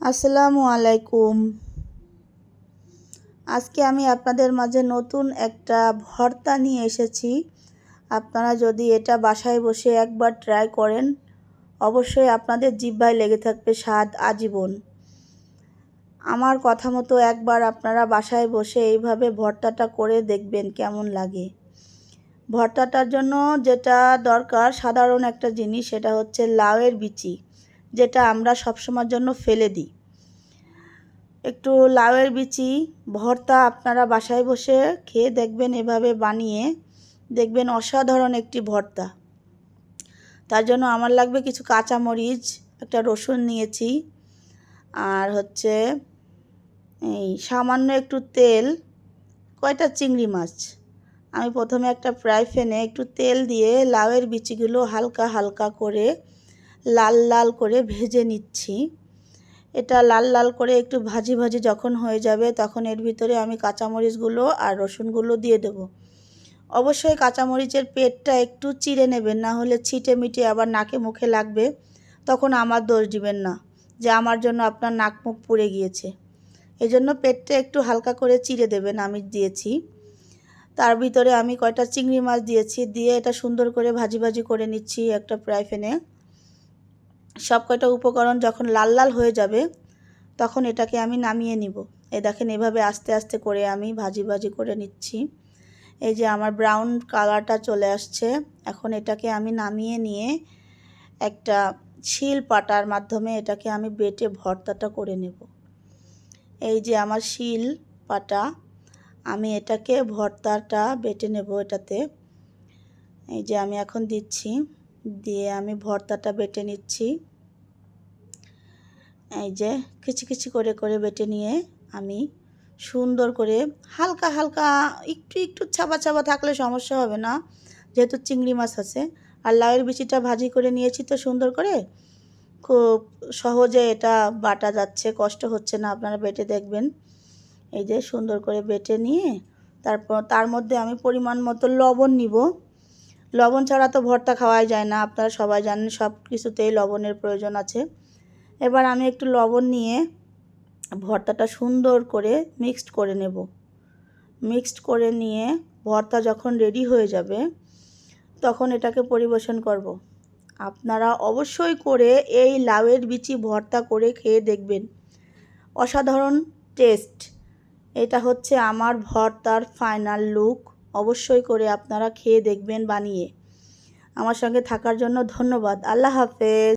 আসসালামু আলাইকুম। আজকে আমি আপনাদের মাঝে নতুন একটা ভর্তা নিয়ে এসেছি। আপনারা যদি এটা বাসায় বসে একবার ট্রাই করেন, অবশ্যই আপনাদের জিব্বায় লেগে থাকবে স্বাদ আজীবন। আমার কথা মতো একবার আপনারা বাসায় বসে এইভাবে ভর্তাটা করে দেখবেন কেমন লাগে। ভর্তাটার জন্য যেটা দরকার, সাধারণ একটা জিনিস, সেটা হচ্ছে লাউয়ের বিচি। যেটা আমরা সবসময়ের জন্য ফেলে দিই। একটু লাউয়ের বিচি, ভর্তা আপনারা বাসায় বসে খেয়ে দেখবেন এভাবে বানিয়ে দেখবেন অসাধারণ একটি ভর্তা। তার জন্য আমার লাগবে কিছু কাঁচামরিচ, একটা রসুন নিয়েছি, আর হচ্ছে এই সামান্য একটু তেল, কয়টা চিংড়ি মাছ। আমি প্রথমে একটা ফ্রাই প্যানে একটু তেল দিয়ে লাউয়ের বিচিগুলো হালকা হালকা করে লাল লাল করে ভেজে নিচ্ছি। এটা লাল লাল করে একটু ভাজি ভাজি যখন হয়ে যাবে তখন এর ভিতরে আমি কাঁচামরিচগুলো আর রসুনগুলো দিয়ে দেবো। অবশ্যই কাঁচামরিচের পেটটা একটু চিড়ে নেবেন, না হলে ছিটে মিটে আবার নাকে মুখে লাগবে, তখন আমার দোষ দিবেন না, যে আমার জন্য আপনার নাক মুখ পুড়ে গিয়েছে। এই জন্য পেটটা একটু হালকা করে চিড়ে দেবেন আমি দিয়েছি। তার ভিতরে আমি কয়টা চিংড়ি মাছ দিয়েছি, দিয়ে এটা সুন্দর করে ভাজি ভাজি করে নিচ্ছি একটা ফ্রাই প্যানে। সব কয়টা উপকরণ যখন লাল লাল হয়ে যাবে, তখন এটাকে আমি নামিয়ে নিব। এই দেখেন এভাবে আস্তে আস্তে করে আমি ভাজি ভাজি করে নিচ্ছি। এই যে আমার ব্রাউন কালারটা চলে আসছে, এখন এটাকে আমি নামিয়ে নিয়ে একটা শিল পাটার মাধ্যমে এটাকে আমি বেটে ভর্তাটা করে নেব। এই যে আমার শিল পাটা, আমি এটাকে ভর্তাটা বেটে নেব এটাতে। এই যে আমি এখন দিচ্ছি। দিয়ে আমি ভর্তাটা বেটে নিচ্ছি। এই যে কিচি করে করে বেটে নিয়ে আমি সুন্দর করে হালকা হালকা একটু একটু ছাপা ছাপা থাকলে সমস্যা হবে না, যেহেতু চিংড়ি মাছ আছে। আর লাউয়ের বিচিটা ভাজি করে নিয়েছি তো সুন্দর করে। খুব সহজে এটা বাটা যাচ্ছে, কষ্ট হচ্ছে না, আপনারা বেটে দেখবেন। এই যে সুন্দর করে বেটে নিয়ে তারপর, তার মধ্যে আমি পরিমাণ মতো লবণ নিব। লবণ ছাড়া তো ভর্তা খাওয়াই যায় না, আপনারা সবাই জানেন সব কিছুতেই লবণের প্রয়োজন আছে। এবার আমি একটু লবণ নিয়ে ভর্তাটা সুন্দর করে মিক্সড করে নেব। মিক্সড করে নিয়ে ভর্তা যখন রেডি হয়ে যাবে, তখন এটাকে পরিবেশন করব। আপনারা অবশ্যই করে এই লাউয়ের বিচি ভর্তা করে খেয়ে দেখবেন। অসাধারণ টেস্ট এটা হচ্ছে আমার ভর্তার ফাইনাল লুক অবশ্যই করে আপনারা খেয়ে দেখবেন বানিয়ে। আমার সঙ্গে থাকার জন্য ধন্যবাদ। আল্লাহ হাফেজ।